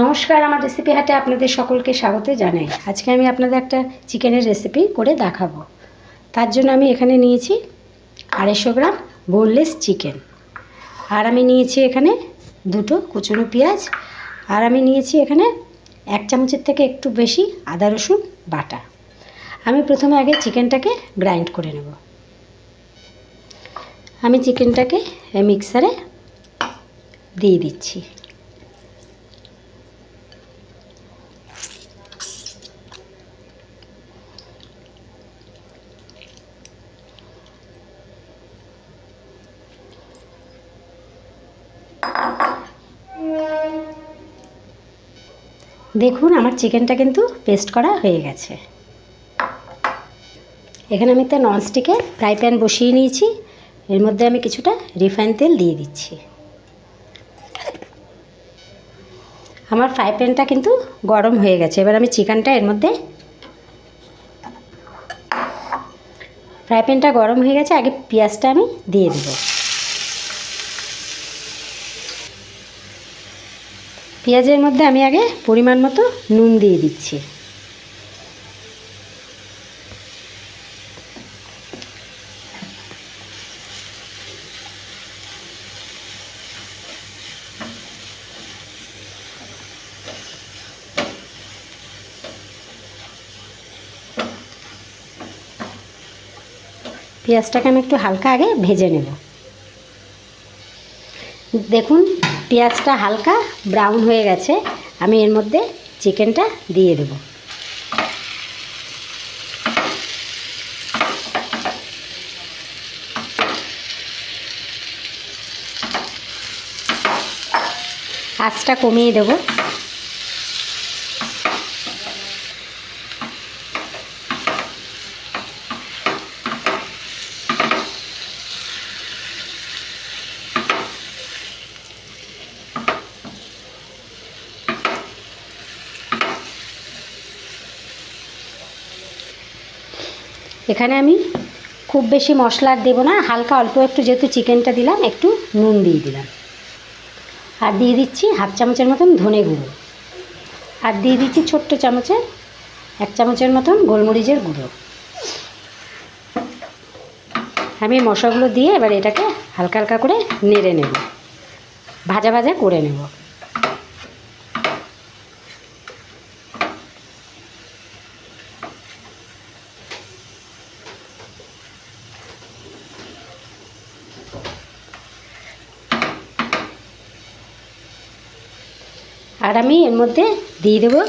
নমস্কার, আমার রেসিপি হাটে আপনাদের সকলকে স্বাগত জানাই। আজকে আমি আপনাদের একটা চিকেনের রেসিপি করে দেখাবো। তার জন্য আমি এখানে নিয়েছি আড়াইশো গ্রাম বোনলেস চিকেন আর আমি নিয়েছি এখানে দুটো কুচনো পেঁয়াজ। আর আমি নিয়েছি এখানে এক চামচের থেকে একটু বেশি আদা রসুন বাটা। আমি প্রথমে আগে চিকেনটাকে গ্রাইন্ড করে নেব। আমি চিকেনটাকে মিক্সারে দিয়ে দিচ্ছি। দেখুন, আমার চিকেনটা কিন্তু পেস্ট করা হয়ে গেছে। এখানে আমি একটা ননস্টিকে ফ্রাই প্যান বসিয়ে নিয়েছি। এর মধ্যে আমি কিছুটা রিফাইন তেল দিয়ে দিচ্ছি। আমার ফ্রাই প্যানটা কিন্তু গরম হয়ে গেছে। এবার আমি চিকেনটা এর মধ্যে ফ্রাই প্যানটা গরম হয়ে গেছে। আগে পেঁয়াজটা আমি দিয়ে দেবো। পেঁয়াজের মধ্যে আমি আগে পরিমাণ মতো নুন দিয়ে দিচ্ছি। পেঁয়াজটাকে আমি একটু হালকা আগে ভেজে নেব। দেখুন, পেঁয়াজটা হালকা ব্রাউন হয়ে গেছে। আমি এর মধ্যে চিকেনটা দিয়ে দেব। আঁচটা কমিয়ে দেব। এখানে আমি খুব বেশি মশলা দেবো না, হালকা অল্প একটু যেহেতু চিকেনটা দিলাম, একটু নুন দিয়ে দিলাম। আর দিয়ে দিচ্ছি হাফ চামচের মতন ধনে গুঁড়ো। আর দিয়ে দিচ্ছি ছোট্ট চামচে, এক চামচের মতন গোলমরিচের গুঁড়ো। আমি মশলাগুলো দিয়ে এবার এটাকে হালকা হালকা করে নেড়ে নেব। ভাজা ভাজা করে নেব। আর আমি এর মধ্যে দিয়ে দেবো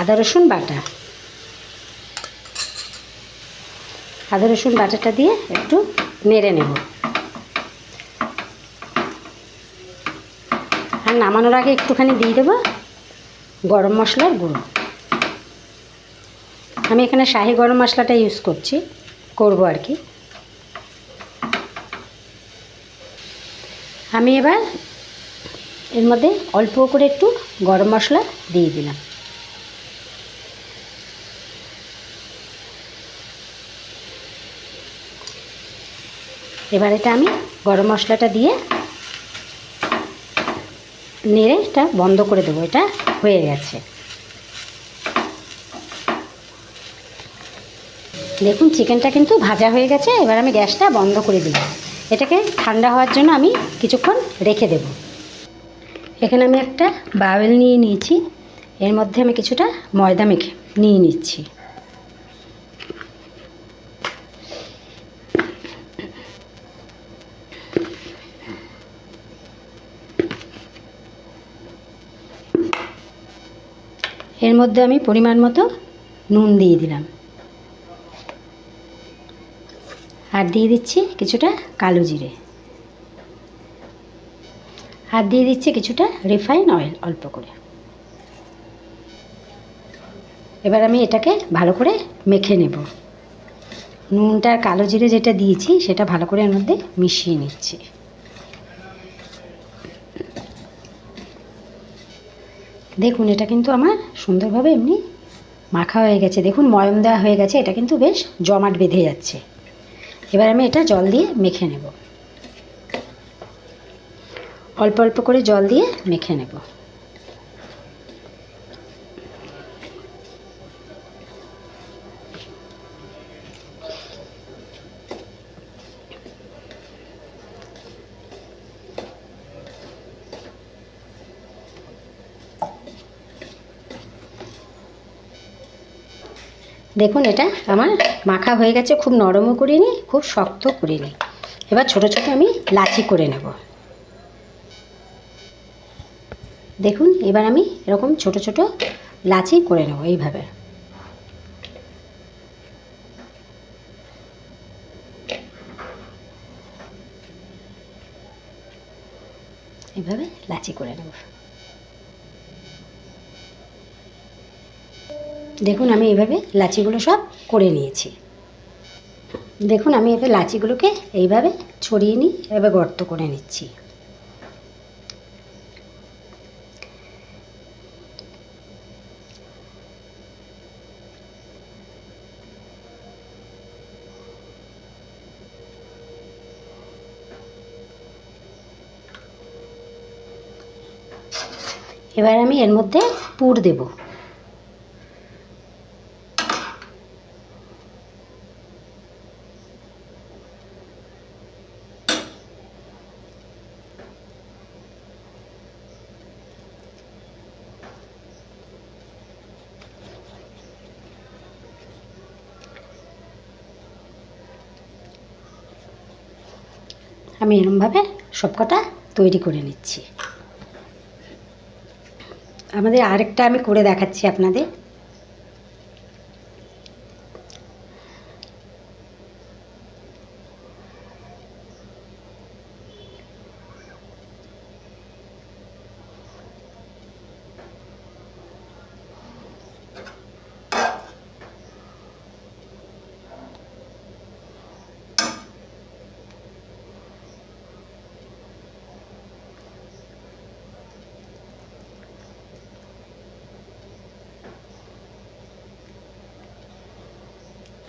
আদা, রসুন বাটা। আদা, রসুন বাটাটা দিয়ে একটু নেড়ে নেব। আর নামানোর আগে একটুখানি দিয়ে দেবো গরম মশলার গুঁড়ো। আমি এখানে শাহি গরম মশলাটা ইউজ করছি, করব আর কি। আমি এবার এর মধ্যে অল্প করে একটু গরম মশলা দিয়ে দিলাম। এবার এটা আমি গরম মশলাটা দিয়ে নেড়ে এটা বন্ধ করে দেবো, এটা হয়ে গেছে। দেখুন, চিকেনটা কিন্তু ভাজা হয়ে গেছে, এবার আমি গ্যাসটা বন্ধ করে দিলাম। এটাকে ঠান্ডা হওয়ার জন্য আমি কিছুক্ষণ রেখে দেবো। এখানে আমি একটা বাউল নিয়ে নিয়েছি। এর মধ্যে আমি কিছুটা ময়দা মেখে নিয়ে নিচ্ছি। এর মধ্যে আমি পরিমাণ মতো নুন দিয়ে দিলাম। আর দিয়ে দিচ্ছি কিছুটা কালো জিরে। আর দিয়ে দিচ্ছি কিছুটা রিফাইন অয়েল অল্প করে। এবার আমি এটাকে ভালো করে মেখে নেব। নুনটা কালো জিরে যেটা দিয়েছি, সেটা ভালো করে এর মধ্যে মিশিয়ে নিচ্ছি। দেখুন, এটা কিন্তু আমার সুন্দরভাবে এমনি মাখা হয়ে গেছে। দেখুন, ময়ম দেওয়া হয়ে গেছে। এটা কিন্তু বেশ জমাট বেঁধে যাচ্ছে। এবার আমি এটা জল দিয়ে মেখে নেব। অল্প অল্প করে জল দিয়ে মেখে নেব। দেখুন, এটা আমার মাখা হয়ে গেছে, খুব নরমও করিনি, খুব শক্ত করিনি। এবার ছোট ছোট আমি লাচি করে নেব। দেখুন, এবার আমি এরকম ছোট ছোট লাচি করে নেব এইভাবে। এইভাবে লাচি করে নেব। দেখুন, আমি এইভাবে লাচিগুলো সব করে নিয়েছি। দেখুন, আমি এবার লাচিগুলোকে এইভাবে ছড়িয়ে নিই এভাবে গর্ত করে নিচ্ছি। এবার আমি এর মধ্যে পুর দেবো। আমি এরমভাবে সবকটা তৈরি করে নিচ্ছি। আমাদের আরেকটা আমি করে দেখাচ্ছি আপনাদের।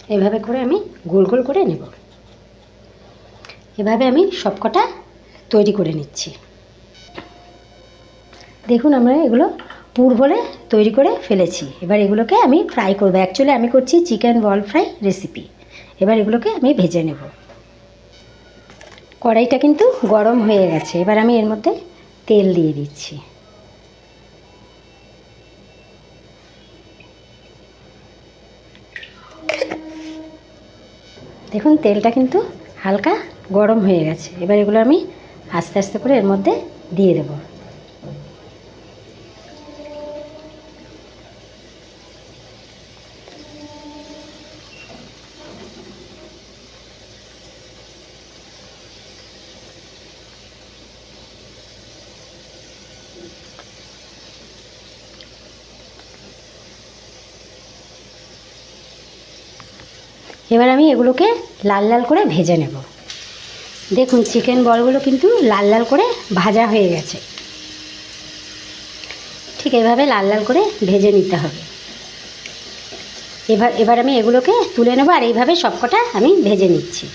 এভাবে করে আমি গোল গোল করে নেব। এভাবে আমি সবকটা তৈরি করে নিচ্ছি। দেখুন আমরা এগুলো পুর বলে তৈরি করে ফেলেছি। এবার এগুলোকে আমি ফ্রাই করব। অ্যাকচুয়ালি আমি করছি চিকেন বল ফ্রাই রেসিপি এবার এগুলোকে আমি ভেজে নেব। কড়াইটা কিন্তু গরম হয়ে গেছে। এবার আমি এর মধ্যে তেল দিয়ে দিচ্ছি। দেখুন, তেলটা কিন্তু হালকা গরম হয়ে গেছে। এবার এগুলো আমি আস্তে আস্তে করে এর মধ্যে দিয়ে দেব। এবার আমি এগুলোকে লাল লাল করে ভেজে নেব। দেখুন চিকেন বলগুলো কিন্তু লাল লাল করে ভাজা হয়ে গেছে। ঠিক এভাবে লাল লাল করে ভেজে নিতে হবে। এবার এবার আমি এগুলোকে তুলে নেব আর এইভাবে সবকটা আমি ভেজে নিচ্ছি।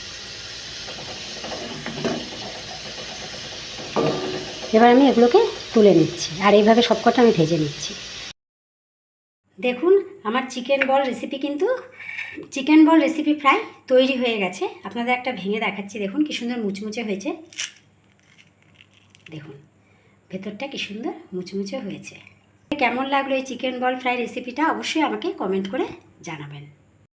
এবার আমি এগুলোকে তুলে নিচ্ছি আর এইভাবে সবকটা আমি ভেজে নিচ্ছি। দেখুন, আমার চিকেন বল রেসিপি কিন্তু চিকেন বল রেসিপি ফ্রাই তৈরি হয়ে গেছে। আপনাদের একটা ভেঙে দেখাচ্ছি, দেখুন কী সুন্দর মুচমুচে হয়েছে। দেখুন, ভেতরটা কী সুন্দর মুচমুচে হয়েছে। কেমন লাগল এই চিকেন বল ফ্রাই রেসিপিটা অবশ্যই আমাকে কমেন্ট করে জানাবেন।